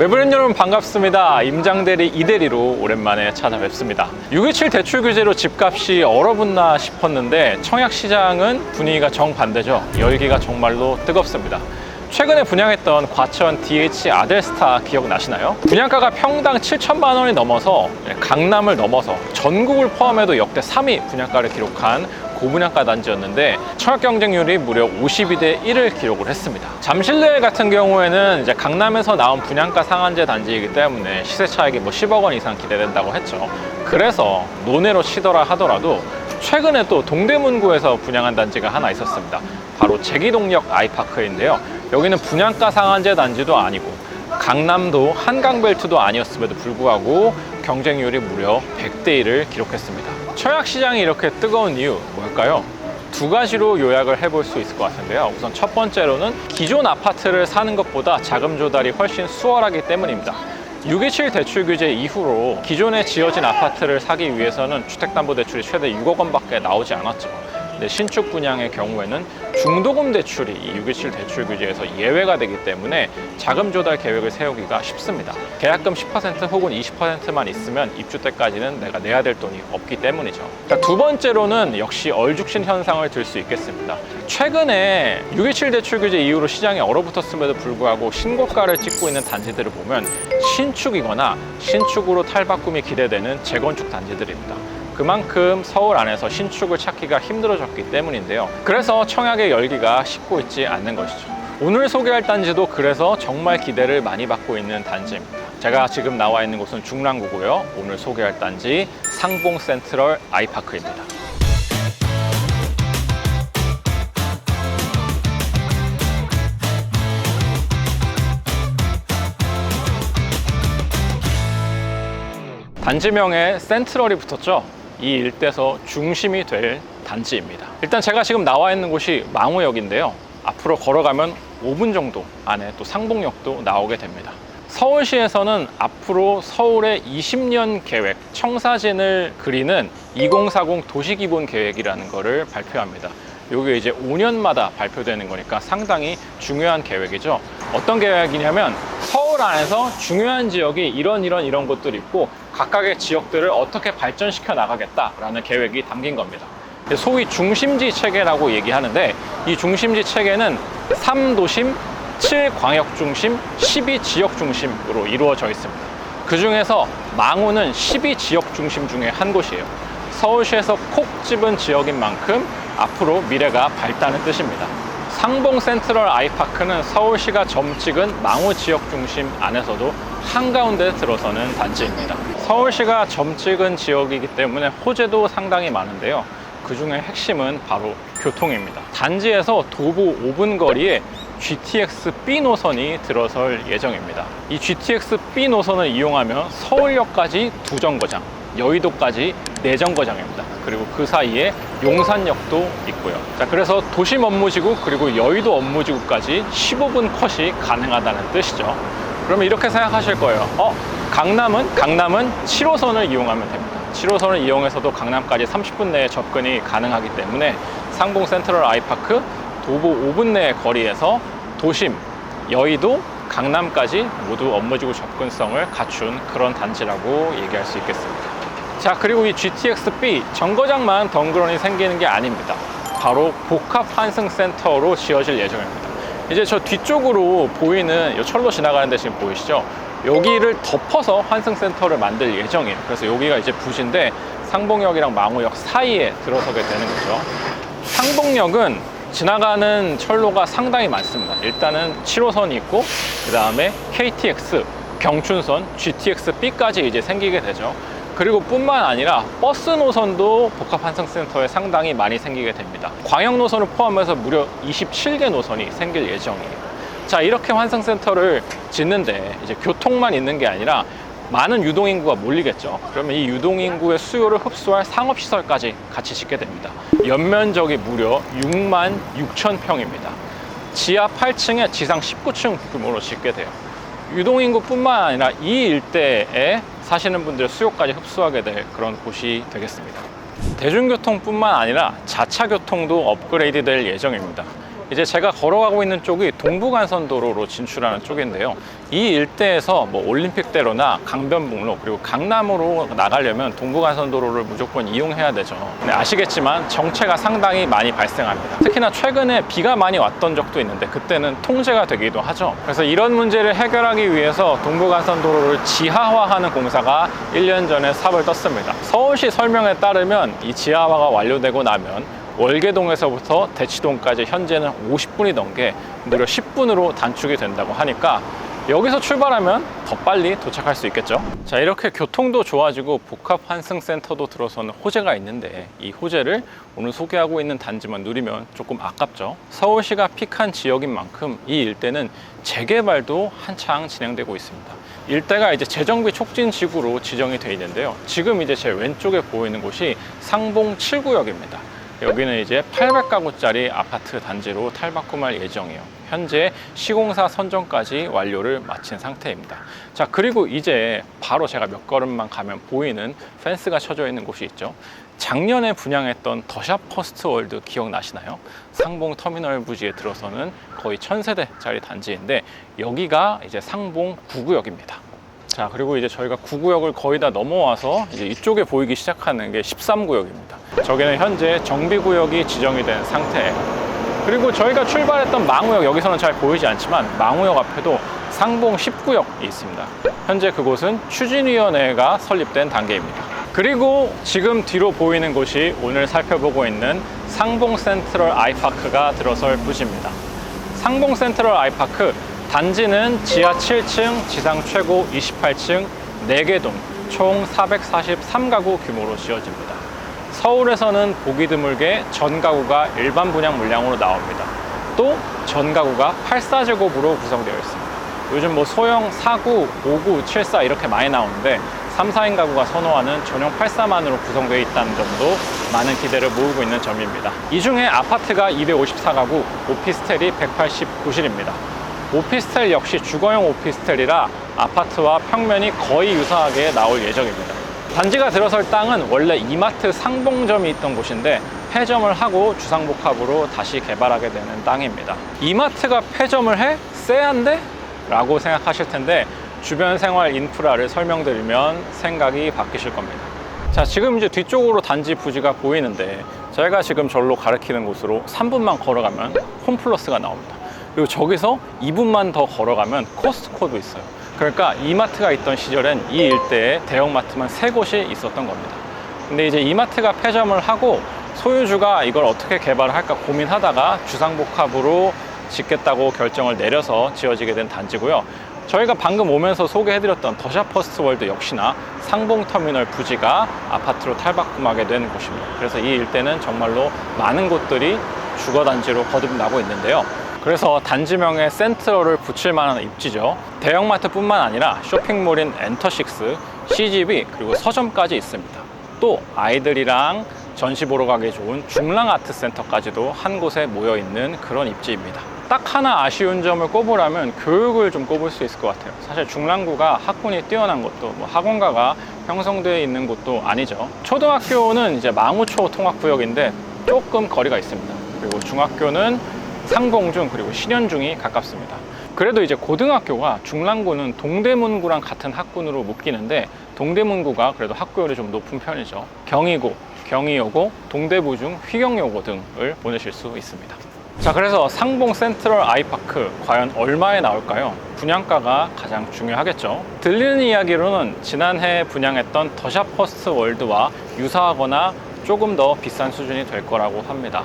외부인 여러분 반갑습니다. 임장대리 이대리로 오랜만에 찾아뵙습니다. 6.27 대출 규제로 집값이 얼어붙나 싶었는데 청약시장은 분위기가 정반대죠. 열기가 정말로 뜨겁습니다. 최근에 분양했던 과천 DH 아델스타 기억나시나요? 분양가가 평당 7천만 원이 넘어서 강남을 넘어서 전국을 포함해도 역대 3위 분양가를 기록한 고분양가 단지였는데 청약 경쟁률이 무려 52대 1을 기록을 했습니다. 잠실내 같은 경우에는 이제 강남에서 나온 분양가 상한제 단지이기 때문에 시세 차익이 뭐 10억 원 이상 기대된다고 했죠. 그래서 논외로 치더라 하더라도 최근에 또 동대문구에서 분양한 단지가 하나 있었습니다. 바로 제기동역 아이파크인데요. 여기는 분양가 상한제 단지도 아니고 강남도 한강벨트도 아니었음에도 불구하고 경쟁률이 무려 100대 1을 기록했습니다. 청약 시장이 이렇게 뜨거운 이유 뭘까요? 두 가지로 요약을 해볼 수 있을 것 같은데요. 우선 첫 번째로는 기존 아파트를 사는 것보다 자금 조달이 훨씬 수월하기 때문입니다. 6.27 대출 규제 이후로 기존에 지어진 아파트를 사기 위해서는 주택담보대출이 최대 6억 원밖에 나오지 않았죠. 근데 신축 분양의 경우에는 중도금 대출이 이 6.27 대출 규제에서 예외가 되기 때문에 자금 조달 계획을 세우기가 쉽습니다. 계약금 10% 혹은 20%만 있으면 입주 때까지는 내가 내야 될 돈이 없기 때문이죠. 자, 두 번째로는 역시 얼죽신 현상을 들 수 있겠습니다. 최근에 6.27 대출 규제 이후로 시장이 얼어붙었음에도 불구하고 신고가를 찍고 있는 단지들을 보면 신축이거나 신축으로 탈바꿈이 기대되는 재건축 단지들입니다. 그만큼 서울 안에서 신축을 찾기가 힘들어졌기 때문인데요. 그래서 청약의 열기가 식고 있지 않는 것이죠. 오늘 소개할 단지도 그래서 정말 기대를 많이 받고 있는 단지입니다. 제가 지금 나와 있는 곳은 중랑구고요. 오늘 소개할 단지 상봉 센트럴 아이파크입니다. 단지명에 센트럴이 붙었죠. 이 일대에서 중심이 될 단지입니다. 일단 제가 지금 나와 있는 곳이 망우역인데요. 앞으로 걸어가면 5분 정도 안에 또 상봉역도 나오게 됩니다. 서울시에서는 앞으로 서울의 20년 계획 청사진을 그리는 2040 도시기본 계획이라는 것을 발표합니다. 이게 이제 5년마다 발표되는 거니까 상당히 중요한 계획이죠. 어떤 계획이냐면 서울 안에서 중요한 지역이 이런 이런 이런 곳들이 있고 각각의 지역들을 어떻게 발전시켜 나가겠다라는 계획이 담긴 겁니다. 소위 중심지 체계라고 얘기하는데 이 중심지 체계는 3도심, 7광역중심, 12지역중심으로 이루어져 있습니다. 그 중에서 망우는 12지역중심 중에 한 곳이에요. 서울시에서 콕 집은 지역인 만큼 앞으로 미래가 밝다는 뜻입니다. 상봉 센트럴 아이파크는 서울시가 점찍은 망우 지역 중심 안에서도 한가운데 들어서는 단지입니다. 서울시가 점찍은 지역이기 때문에 호재도 상당히 많은데요. 그 중에 핵심은 바로 교통입니다. 단지에서 도보 5분 거리에 GTX B 노선이 들어설 예정입니다. 이 GTX B 노선을 이용하면 서울역까지 두 정거장, 여의도까지 네 정거장입니다. 그리고 그 사이에 용산역도 있고요. 자, 그래서 도심 업무지구 그리고 여의도 업무지구까지 15분 컷이 가능하다는 뜻이죠. 그러면 이렇게 생각하실 거예요. 어, 강남은 강남은 7호선을 이용하면 됩니다. 7호선을 이용해서도 강남까지 30분 내에 접근이 가능하기 때문에 상봉 센트럴 아이파크 도보 5분 내 거리에서 도심, 여의도, 강남까지 모두 업무지구 접근성을 갖춘 그런 단지라고 얘기할 수 있겠습니다. 자, 그리고 이 GTX-B 정거장만 덩그러니 생기는 게 아닙니다. 바로 복합 환승센터로 지어질 예정입니다. 이제 저 뒤쪽으로 보이는 이 철로 지나가는데 지금 보이시죠? 여기를 덮어서 환승센터를 만들 예정이에요. 그래서 여기가 이제 부지인데 상봉역이랑 망우역 사이에 들어서게 되는 거죠. 상봉역은 지나가는 철로가 상당히 많습니다. 일단은 7호선이 있고, 그 다음에 KTX, 경춘선, GTX-B까지 이제 생기게 되죠. 그리고 뿐만 아니라 버스 노선도 복합 환승센터에 상당히 많이 생기게 됩니다. 광역 노선을 포함해서 무려 27개 노선이 생길 예정이에요. 자, 이렇게 환승센터를 짓는데 이제 교통만 있는 게 아니라 많은 유동인구가 몰리겠죠. 그러면 이 유동인구의 수요를 흡수할 상업시설까지 같이 짓게 됩니다. 연면적이 무려 6만 6천 평입니다. 지하 8층에 지상 19층 규모로 짓게 돼요. 유동인구뿐만 아니라 이 일대에 사시는 분들의 수요까지 흡수하게 될 그런 곳이 되겠습니다. 대중교통뿐만 아니라 자차 교통도 업그레이드 될 예정입니다. 이제 제가 걸어가고 있는 쪽이 동부간선도로로 진출하는 쪽인데요. 이 일대에서 뭐 올림픽대로나 강변북로 그리고 강남으로 나가려면 동부간선도로를 무조건 이용해야 되죠. 네, 아시겠지만 정체가 상당히 많이 발생합니다. 특히나 최근에 비가 많이 왔던 적도 있는데 그때는 통제가 되기도 하죠. 그래서 이런 문제를 해결하기 위해서 동부간선도로를 지하화하는 공사가 1년 전에 삽을 떴습니다. 서울시 설명에 따르면 이 지하화가 완료되고 나면 월계동에서부터 대치동까지 현재는 50분이던 게 무려 10분으로 단축이 된다고 하니까 여기서 출발하면 더 빨리 도착할 수 있겠죠. 자, 이렇게 교통도 좋아지고 복합 환승센터도 들어서는 호재가 있는데 이 호재를 오늘 소개하고 있는 단지만 누리면 조금 아깝죠. 서울시가 픽한 지역인 만큼 이 일대는 재개발도 한창 진행되고 있습니다. 일대가 이제 재정비 촉진 지구로 지정이 되어 있는데요. 지금 이제 제 왼쪽에 보이는 곳이 상봉 7구역입니다. 여기는 이제 800가구짜리 아파트 단지로 탈바꿈할 예정이에요. 현재 시공사 선정까지 완료를 마친 상태입니다. 자, 그리고 이제 바로 제가 몇 걸음만 가면 보이는 펜스가 쳐져 있는 곳이 있죠. 작년에 분양했던 더샵 퍼스트 월드 기억나시나요? 상봉 터미널 부지에 들어서는 거의 1000세대짜리 단지인데 여기가 이제 상봉 9구역입니다. 자, 그리고 이제 저희가 9구역을 거의 다 넘어와서 이제 이쪽에 보이기 시작하는 게 13구역입니다. 저기는 현재 정비구역이 지정이 된 상태예요. 그리고 저희가 출발했던 망우역 여기서는 잘 보이지 않지만 망우역 앞에도 상봉 10구역이 있습니다. 현재 그곳은 추진위원회가 설립된 단계입니다. 그리고 지금 뒤로 보이는 곳이 오늘 살펴보고 있는 상봉 센트럴 아이파크가 들어설 부지입니다. 상봉 센트럴 아이파크 단지는 지하 7층, 지상 최고 28층, 4개 동, 총 443가구 규모로 지어집니다. 서울에서는 보기 드물게 전 가구가 일반 분양 물량으로 나옵니다. 또 전 가구가 84제곱으로 구성되어 있습니다. 요즘 뭐 소형 49, 59, 74 이렇게 많이 나오는데 3, 4인 가구가 선호하는 전용 84만으로 구성되어 있다는 점도 많은 기대를 모으고 있는 점입니다. 이 중에 아파트가 254가구, 오피스텔이 189실입니다. 오피스텔 역시 주거용 오피스텔이라 아파트와 평면이 거의 유사하게 나올 예정입니다. 단지가 들어설 땅은 원래 이마트 상봉점이 있던 곳인데 폐점을 하고 주상복합으로 다시 개발하게 되는 땅입니다. 이마트가 폐점을 해? 쎄한데? 라고 생각하실 텐데 주변 생활 인프라를 설명드리면 생각이 바뀌실 겁니다. 자, 지금 이제 뒤쪽으로 단지 부지가 보이는데 저희가 지금 절로 가리키는 곳으로 3분만 걸어가면 홈플러스가 나옵니다. 그리고 저기서 2분만 더 걸어가면 코스트코도 있어요. 그러니까 이마트가 있던 시절엔 이 일대에 대형마트만 세 곳이 있었던 겁니다. 근데 이제 이마트가 폐점을 하고 소유주가 이걸 어떻게 개발을 할까 고민하다가 주상복합으로 짓겠다고 결정을 내려서 지어지게 된 단지고요. 저희가 방금 오면서 소개해드렸던 더샵 퍼스트 월드 역시나 상봉터미널 부지가 아파트로 탈바꿈하게 된 곳입니다. 그래서 이 일대는 정말로 많은 곳들이 주거단지로 거듭나고 있는데요. 그래서 단지명에 센트럴을 붙일 만한 입지죠. 대형마트뿐만 아니라 쇼핑몰인 엔터식스, CGV 그리고 서점까지 있습니다. 또 아이들이랑 전시 보러 가기 좋은 중랑 아트 센터까지도 한 곳에 모여 있는 그런 입지입니다. 딱 하나 아쉬운 점을 꼽으라면 교육을 좀 꼽을 수 있을 것 같아요. 사실 중랑구가 학군이 뛰어난 것도 뭐 학원가가 형성되어 있는 곳도 아니죠. 초등학교는 이제 망우초 통학구역인데 조금 거리가 있습니다. 그리고 중학교는 상봉중 그리고 신현중이 가깝습니다. 그래도 이제 고등학교가 중랑구는 동대문구랑 같은 학군으로 묶이는데 동대문구가 그래도 학구열이 좀 높은 편이죠. 경희고, 경희여고, 동대부중, 휘경여고 등을 보내실 수 있습니다. 자, 그래서 상봉 센트럴 아이파크 과연 얼마에 나올까요? 분양가가 가장 중요하겠죠. 들리는 이야기로는 지난해 분양했던 더샵 퍼스트 월드와 유사하거나 조금 더 비싼 수준이 될 거라고 합니다.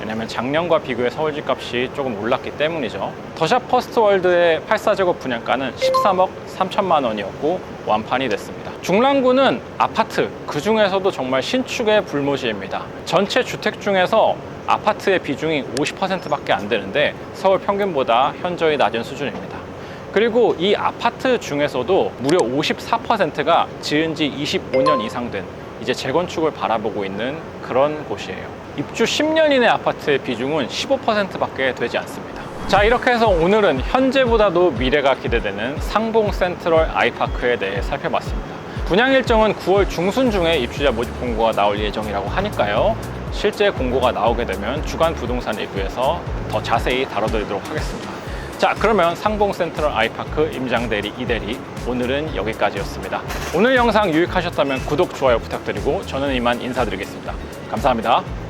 왜냐면 작년과 비교해 서울 집값이 조금 올랐기 때문이죠. 더샵 퍼스트 월드의 84제곱 분양가는 13억 3천만 원이었고 완판이 됐습니다. 중랑구는 아파트 그 중에서도 정말 신축의 불모지입니다. 전체 주택 중에서 아파트의 비중이 50%밖에 안 되는데 서울 평균보다 현저히 낮은 수준입니다. 그리고 이 아파트 중에서도 무려 54%가 지은 지 25년 이상 된 이제 재건축을 바라보고 있는 그런 곳이에요. 입주 10년인의 아파트의 비중은 15%밖에 되지 않습니다. 자, 이렇게 해서 오늘은 현재보다도 미래가 기대되는 상봉 센트럴 아이파크에 대해 살펴봤습니다. 분양 일정은 9월 중순 중에 입주자 모집 공고가 나올 예정이라고 하니까요. 실제 공고가 나오게 되면 주간 부동산 리뷰에서 더 자세히 다뤄드리도록 하겠습니다. 자, 그러면 상봉 센트럴 아이파크 임장대리 이대리 오늘은 여기까지였습니다. 오늘 영상 유익하셨다면 구독, 좋아요 부탁드리고 저는 이만 인사드리겠습니다. 감사합니다.